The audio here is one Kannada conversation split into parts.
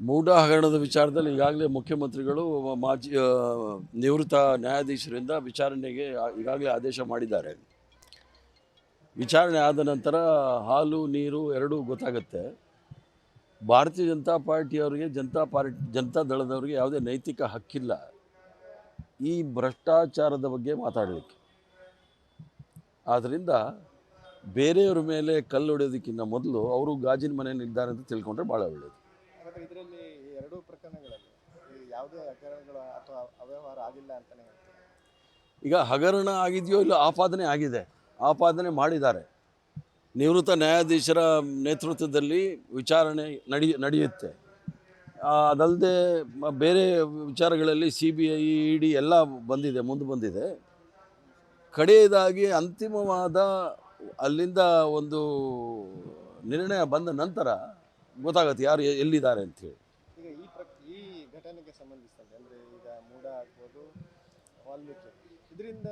ಮೂಢ ಹಗರಣದ ವಿಚಾರದಲ್ಲಿ ಈಗಾಗಲೇ ಮುಖ್ಯಮಂತ್ರಿಗಳು ಮಾಜಿ ನಿವೃತ್ತ ನ್ಯಾಯಾಧೀಶರಿಂದ ವಿಚಾರಣೆಗೆ ಈಗಾಗಲೇ ಆದೇಶ ಮಾಡಿದ್ದಾರೆ. ವಿಚಾರಣೆ ಆದ ನಂತರ ಹಾಲು, ನೀರು ಎರಡೂ ಗೊತ್ತಾಗುತ್ತೆ. ಭಾರತೀಯ ಜನತಾ ಪಾರ್ಟಿಯವರಿಗೆ, ಜನತಾ ಪಾರ್ಟಿ, ಜನತಾ ದಳದವರಿಗೆ ಯಾವುದೇ ನೈತಿಕ ಹಕ್ಕಿಲ್ಲ. ಈ ಭ್ರಷ್ಟಾಚಾರದ ಬಗ್ಗೆ ಮಾತಾಡಲಿಕ್ಕೆ. ಆದ್ದರಿಂದ ಬೇರೆಯವ್ರ ಮೇಲೆ ಕಲ್ಲು ಹೊಡೆಯೋದಕ್ಕಿಂತ ಮೊದಲು ಅವರು ಗಾಜಿನ ಮನೆ ಅಂತ ತಿಳ್ಕೊಂಡ್ರೆ ಭಾಳ ಒಳ್ಳೆಯದು ಇದರಲ್ಲಿ ಎರಡೂ ಪ್ರಕರಣಗಳಲ್ಲಿ ಯಾವುದೇ ಹಗರಣಗಳು ಅಥವಾ ಅವ್ಯವಹಾರ ಆಗಿಲ್ಲ ಹೇಳ್ತಾರೆ ಈಗ ಹಗರಣ ಆಗಿದೆಯೋ ಇಲ್ಲ ಆಪಾದನೆ ಆಗಿದೆ. ಆಪಾದನೆ ಮಾಡಿದ್ದಾರೆ. ನಿವೃತ್ತ ನ್ಯಾಯಾಧೀಶರ ನೇತೃತ್ವದಲ್ಲಿ ವಿಚಾರಣೆ ನಡಿ, ನಡೆಯುತ್ತೆ. ಅದಲ್ಲದೆ ಬೇರೆ ವಿಚಾರಗಳಲ್ಲಿ C B I E D ಎಲ್ಲ ಬಂದಿದೆ, ಮುಂದೆ ಬಂದಿದೆ. ಕಡೆಯದಾಗಿ ಅಂತಿಮವಾದ ಅಲ್ಲಿಂದ ಒಂದು ನಿರ್ಣಯ ಬಂದ ನಂತರ ಗೊತ್ತಾಗುತ್ತೆ ಯಾರು ಎಲ್ಲಿದ್ದಾರೆ ಅಂಥೇಳಿ ಈಗ ಈ ಪ್ರಕ್ ಈ ಘಟನೆಗೆ ಸಂಬಂಧಿಸಿದಂತೆ ಅಂದರೆ ಈಗ ಮೂಡ ಆಗ್ಬೋದು ವಾಲ್ಮೀಕಿ. ಇದರಿಂದ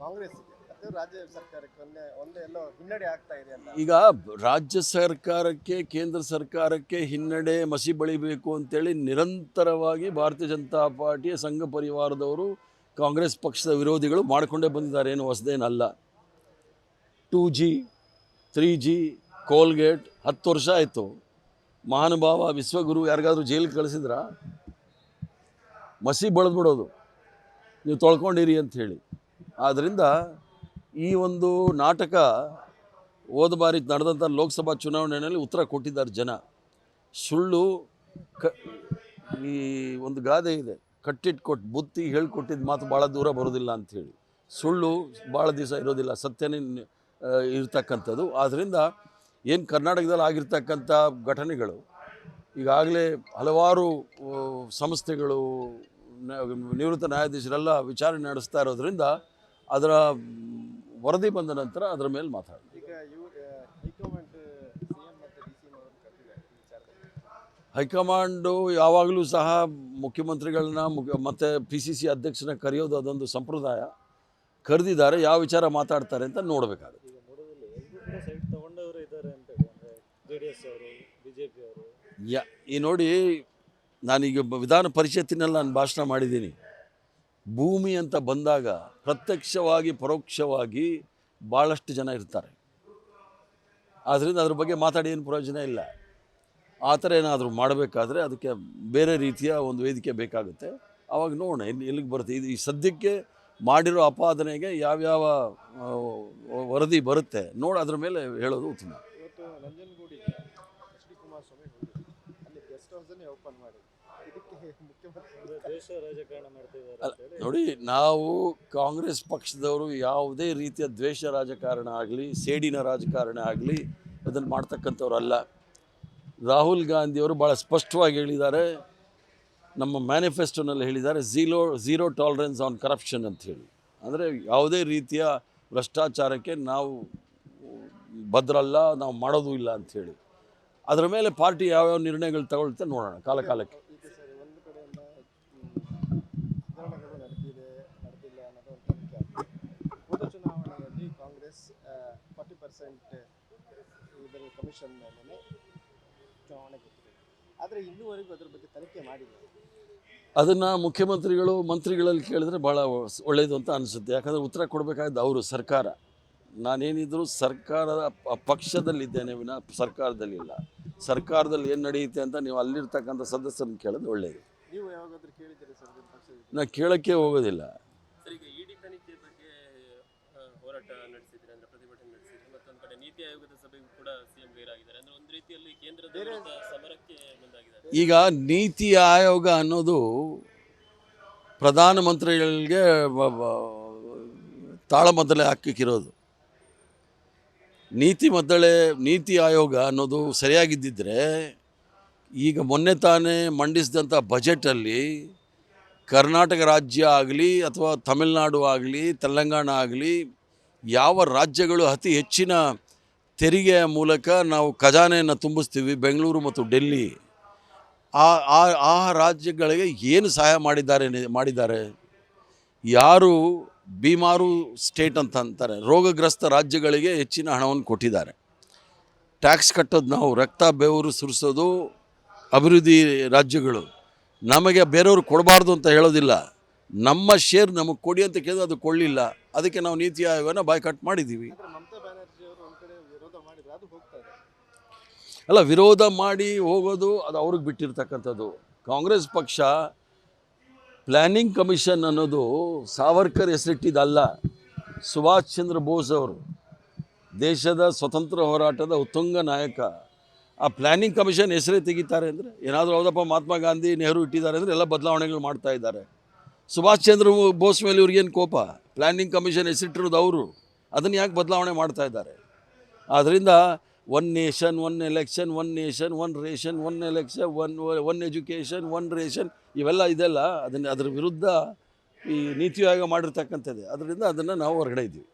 ಕಾಂಗ್ರೆಸ್ಗೆ ಅಥವಾ ರಾಜ್ಯ ಸರ್ಕಾರಕ್ಕೆ ಒಂದೇ ಒಂದೇ ಎಲ್ಲೋ ಹಿನ್ನಡೆ ಆಗ್ತಾ ಇದೆ ಅಂತ. ಈಗ ರಾಜ್ಯ ಸರ್ಕಾರಕ್ಕೆ ಕೇಂದ್ರ ಸರ್ಕಾರಕ್ಕೆ ಹಿನ್ನಡೆ ಮಸಿ ಬಳಿಬೇಕು ಅಂತೇಳಿ ನಿರಂತರವಾಗಿ ಭಾರತೀಯ ಜನತಾ ಪಾರ್ಟಿಯ ಸಂಘ ಪರಿವಾರದವರು ಕಾಂಗ್ರೆಸ್ ಪಕ್ಷದ ವಿರೋಧಿಗಳು ಮಾಡಿಕೊಂಡೇ ಬಂದಿದ್ದಾರೆ. ಏನು ಹೊಸದೇನಲ್ಲ. Two G three G Coalgate ಹತ್ತು ವರ್ಷ ಆಯಿತು. ಮಹಾನುಭಾವ, ವಿಶ್ವಗುರು ಯಾರಿಗಾದ್ರೂ ಜೈಲಿಗೆ ಕಳಿಸಿದ್ರ? ಮಸಿ ಬಳದ್ಬಿಡೋದು. ನೀವು ತೊಳ್ಕೊಂಡಿರಿ ಅಂತ ಹೇಳಿ. ಆದ್ದರಿಂದ ಈ ಒಂದು ನಾಟಕ ಹೋದ ಬಾರಿ ನಡೆದಂಥ ಲೋಕಸಭಾ ಚುನಾವಣೆಯಲ್ಲಿ ಉತ್ತರ ಕೊಟ್ಟಿದ್ದಾರೆ ಜನ. ಸುಳ್ಳು ಕ ಈ ಒಂದು ಗಾದೆ ಇದೆ. ಕಟ್ಟಿಟ್ಟು ಕೊಟ್ಟು ಬುತ್ತಿ ಹೇಳ್ಕೊಟ್ಟಿದ್ದು ಮಾತು ಭಾಳ ದೂರ ಬರೋದಿಲ್ಲ ಅಂಥೇಳಿ ಸುಳ್ಳು ಭಾಳ ದಿವಸ ಇರೋದಿಲ್ಲ. ಸತ್ಯನೇ ಇರ್ತಕ್ಕಂಥದ್ದು. ಆದ್ದರಿಂದ ಏನು ಕರ್ನಾಟಕದಲ್ಲಿ ಆಗಿರ್ತಕ್ಕಂಥ ಘಟನೆಗಳು ಈಗಾಗಲೇ ಹಲವಾರು ಸಂಸ್ಥೆಗಳು ನಿವೃತ್ತ ನ್ಯಾಯಾಧೀಶರೆಲ್ಲ ವಿಚಾರಣೆ ನಡೆಸ್ತಾ ಇರೋದ್ರಿಂದ ಅದರ ವರದಿ ಬಂದ ನಂತರ ಅದರ ಮೇಲೆ ಮಾತಾಡ್ತೀವಿ. ಈಗ ಇವ್ರು ಹೈಕಮಾಂಡ್ ಸಿ ಎಂ ಮತ್ತು ಡಿ ಸಿ ಅವರು ಕರೆದಿದ್ದಾರೆ ಈ ವಿಚಾರದಲ್ಲಿ. ಹೈಕಮಾಂಡು ಯಾವಾಗಲೂ ಸಹ ಮುಖ್ಯಮಂತ್ರಿಗಳನ್ನ ಮುಖ್ಯ ಮತ್ತು ಪಿ ಸಿ ಸಿ ಅಧ್ಯಕ್ಷನ ಕರೆಯೋದು ಅದೊಂದು ಸಂಪ್ರದಾಯ. ಕರೆದಿದ್ದಾರೆ ಯಾವ ವಿಚಾರ ಮಾತಾಡ್ತಾರೆ ಅಂತ ನೋಡಬೇಕಾಗುತ್ತೆ ಈಗ ಮೂಡದಲ್ಲಿ ಎಲ್ಲರೂ ಕೂಡ ಸೈಟ್ ತಗೊಂಡವರು ಇದ್ದಾರೆ ಅಂತ ಹೇಳಿ ಅಂದರೆ ಜೆ ಡಿ ಎಸ್ ಅವರು ಬಿ ಜೆ ಪಿ ಅವರು ಯಾ, ಈ ನೋಡಿ ನಾನೀಗ ವಿಧಾನ ಪರಿಷತ್ತಿನಲ್ಲಿ ನಾನು ಭಾಷಣ ಮಾಡಿದ್ದೀನಿ. ಭೂಮಿ ಅಂತ ಬಂದಾಗ ಪ್ರತ್ಯಕ್ಷವಾಗಿ, ಪರೋಕ್ಷವಾಗಿ ಭಾಳಷ್ಟು ಜನ ಇರ್ತಾರೆ. ಆದ್ದರಿಂದ ಅದ್ರ ಬಗ್ಗೆ ಮಾತಾಡಿ ಏನು ಪ್ರಯೋಜನ ಇಲ್ಲ. ಆ ಥರ ಏನಾದರೂ ಮಾಡಬೇಕಾದ್ರೆ ಅದಕ್ಕೆ ಬೇರೆ ರೀತಿಯ ಒಂದು ವೇದಿಕೆ ಬೇಕಾಗುತ್ತೆ. ಆವಾಗ ನೋಡೋಣ, ಎಲ್ಲಿ, ಎಲ್ಲಿಗೆ ಬರುತ್ತೆ. ಇದು ಈ ಸದ್ಯಕ್ಕೆ ಮಾಡಿರೋ ಅಪಾದನೆಗೆ ಯಾವ್ಯಾವ ವರದಿ ಬರುತ್ತೆ. ನೋಡಿ, ಅದ್ರ ಮೇಲೆ ಹೇಳೋದು ಉತ್ತಮ. ಹೌಸನ್ನೇ ಓಪನ್ ಮಾಡಿ ಇದಕ್ಕೆ ಮುಖ್ಯಮಂತ್ರಿ ದೇಶ ರಾಜಕಾರಣ ಮಾಡ್ತಿದ್ದಾರೆ ಅಲ್ಲ, ನೋಡಿ ನಾವು ಕಾಂಗ್ರೆಸ್ ಪಕ್ಷದವರು ಯಾವುದೇ ರೀತಿಯ ದ್ವೇಷ ರಾಜಕಾರಣ ಆಗಲಿ ಸೇಡಿನ ರಾಜಕಾರಣ ಆಗಲಿ ಅದನ್ನು ಮಾಡ್ತಕ್ಕಂಥವ್ರಲ್ಲ. ರಾಹುಲ್ ಗಾಂಧಿಯವರು ಭಾಳ ಸ್ಪಷ್ಟವಾಗಿ ಹೇಳಿದ್ದಾರೆ. ನಮ್ಮ ಮ್ಯಾನಿಫೆಸ್ಟೋನಲ್ಲಿ ಹೇಳಿದ್ದಾರೆ zero zero tolerance on corruption ಅಂತ ಹೇಳಿ. ಅಂದರೆ ಯಾವುದೇ ರೀತಿಯ ಭ್ರಷ್ಟಾಚಾರಕ್ಕೆ ನಾವು ಭದ್ರಲ್ಲ ನಾವು ಮಾಡೋದು ಇಲ್ಲ ಅಂಥೇಳಿ ಅದರ ಮೇಲೆ ಪಾರ್ಟಿ ಯಾವ್ಯಾವ ನಿರ್ಣಯಗಳು ತಗೊಳುತ್ತೆ ನೋಡೋಣ, ಕಾಲ ಕಾಲಕ್ಕೆ. ಅದನ್ನು ಮುಖ್ಯಮಂತ್ರಿಗಳು, ಮಂತ್ರಿಗಳಲ್ಲಿ ಕೇಳಿದ್ರೆ ಭಾಳ ಒಳ್ಳೇದು ಅಂತ ಅನಿಸುತ್ತೆ. ಯಾಕಂದರೆ ಉತ್ತರ ಕೊಡಬೇಕಾದ ಅವರು, ಸರ್ಕಾರ. ನಾನೇನಿದ್ರು ಸರ್ಕಾರದ ಪಕ್ಷದಲ್ಲಿದ್ದೇನೆ ವಿನ ಸರ್ಕಾರದಲ್ಲಿಲ್ಲ. ಸರ್ಕಾರದಲ್ಲಿ ಏನು ನಡೆಯುತ್ತೆ ಅಂತ ನೀವು ಅಲ್ಲಿರ್ತಕ್ಕಂಥ ಸದಸ್ಯರನ್ನು ಕೇಳೋದು ಒಳ್ಳೆಯದು ನೀವು ಯಾವಾಗಾದ್ರೂ ಕೇಳಿದ್ದೀರಿ ಸರ್ ನಿಮ್ಮ ಪಕ್ಷದ ನಾ ಕೇಳೋಕ್ಕೆ ಹೋಗೋದಿಲ್ಲ. ಸರ್ ಈಗ ಇಡಿ ತನಿಖೆ ಬಗ್ಗೆ ಆ, ಹೋರಾಟ ನಡೆಸಿದ್ರೆ ಅಂದ್ರೆ ಪ್ರತಿಭಟನೆ ನಡೆಸಿದ್ರೆ ಮತ್ತೊಂದು ಕಡೆ ನೀತಿ ಆಯೋಗದ ಸಭೆಗೂ ಕೂಡ ಸಿಎಂ ಗೈರಾಗಿದ್ದಾರೆ. ಅಂದ್ರೆ ಒಂದು ರೀತಿಯಲ್ಲಿ ಕೇಂದ್ರದ ವಿರುದ್ಧ ಸಮರಕ್ಕೆ ಮುಂದಾಗಿದ್ದಾರೆ ಈಗ ನೀತಿ ಆಯೋಗ ಅನ್ನೋದು ಪ್ರಧಾನಮಂತ್ರಿಗಳಿಗೆ ಬ- ಬ- ತಾಳಮದ್ದಲೆ ಹಾಕಿಕ್ಕಿರೋದು ನೀತಿ ಮದ್ದಳೆ, ನೀತಿ ಆಯೋಗ ಅನ್ನೋದು ಸರಿಯಾಗಿದ್ದಿದ್ದರೆ ಈಗ ಮೊನ್ನೆ ತಾನೇ ಮಂಡಿಸಿದಂಥ ಬಜೆಟಲ್ಲಿ ಕರ್ನಾಟಕ ರಾಜ್ಯ ಆಗಲಿ ಅಥವಾ ತಮಿಳುನಾಡು ಆಗಲಿ, ತೆಲಂಗಾಣ ಆಗಲಿ ಯಾವ ರಾಜ್ಯಗಳು ಅತಿ ಹೆಚ್ಚಿನ ತೆರಿಗೆಯ ಮೂಲಕ ನಾವು ಖಜಾನೆಯನ್ನು ತುಂಬಿಸ್ತೀವಿ, ಬೆಂಗಳೂರು ಮತ್ತು ಡೆಲ್ಲಿ, ಆ ಆ ಆ ರಾಜ್ಯಗಳಿಗೆ ಏನು ಸಹಾಯ ಮಾಡಿದ್ದಾರೆ ಮಾಡಿದ್ದಾರೆ? ಯಾರು ಬೀಮಾರು ಸ್ಟೇಟ್ ಅಂತ ಅಂತಾರೆ. ರೋಗಗ್ರಸ್ತ ರಾಜ್ಯಗಳಿಗೆ ಹೆಚ್ಚಿನ ಹಣವನ್ನು ಕೊಟ್ಟಿದ್ದಾರೆ. ಟ್ಯಾಕ್ಸ್ ಕಟ್ಟೋದು ನಾವು ರಕ್ತ ಬೆವರು ಸುರಿಸೋದು ಅಭಿವೃದ್ಧಿ ರಾಜ್ಯಗಳು. ನಮಗೆ ಬೇರೆಯವ್ರು ಕೊಡಬಾರ್ದು ಅಂತ ಹೇಳೋದಿಲ್ಲ. ನಮ್ಮ ಶೇರ್ ನಮಗೆ ಕೊಡಿ ಅಂತ ಕೇಳಿದ್ರೆ ಅದು ಕೊಡಲಿಲ್ಲ. ಅದಕ್ಕೆ ನಾವು ನೀತಿ ಆಯೋಗನ ಬಾಯ್ಕಾಟ್ ಮಾಡಿದ್ದೀವಿ. ಅಲ್ಲ ವಿರೋಧ ಮಾಡಿ ಹೋಗೋದು ಅದು ಅವ್ರಿಗೆ ಬಿಟ್ಟಿರ್ತಕ್ಕಂಥದ್ದು. ಕಾಂಗ್ರೆಸ್ ಪಕ್ಷ ಪ್ಲ್ಯಾನಿಂಗ್ ಕಮಿಷನ್ ಅನ್ನೋದು ಸಾವರ್ಕರ್ ಹೆಸರಿಟ್ಟಿದ್ದಲ್ಲ, ಸುಭಾಷ್ ಚಂದ್ರ ಬೋಸ್ ಅವರು. ದೇಶದ ಸ್ವತಂತ್ರ ಹೋರಾಟದ ಉತ್ತುಂಗ ನಾಯಕ. ಆ ಪ್ಲ್ಯಾನಿಂಗ್ ಕಮಿಷನ್ ಹೆಸರೇ ತೆಗಿತಾರೆ ಅಂದರೆ, ಏನಾದರೂ ಹೌದಪ್ಪ, ಮಹಾತ್ಮ ಗಾಂಧಿ, ನೆಹರು ಇಟ್ಟಿದ್ದಾರೆ ಅಂದರೆ ಎಲ್ಲ ಬದಲಾವಣೆಗಳು ಮಾಡ್ತಾ ಇದ್ದಾರೆ. ಸುಭಾಷ್ ಚಂದ್ರ ಬೋಸ್ ಮೇಲೆ ಇವ್ರಿಗೇನು ಕೋಪ? ಪ್ಲ್ಯಾನಿಂಗ್ ಕಮಿಷನ್ ಹೆಸರಿಟ್ಟಿರೋದು ಅವರು. ಅದನ್ನು ಯಾಕೆ ಬದಲಾವಣೆ ಮಾಡ್ತಾ ಇದ್ದಾರೆ? ಆದ್ದರಿಂದ one nation one election one nation one ration one election one one education one ration ಇವೆಲ್ಲ ಇದೆಲ್ಲ ಅದನ್ನು ಅದರ ವಿರುದ್ಧ ಈ ನೀತಿ ಆಯೋಗ ಮಾಡಿರ್ತಕ್ಕಂಥದ್ದೇ. ಅದರಿಂದ ಅದನ್ನು ನಾವು ಹೊರಗಡೆ ಇದ್ದೀವಿ.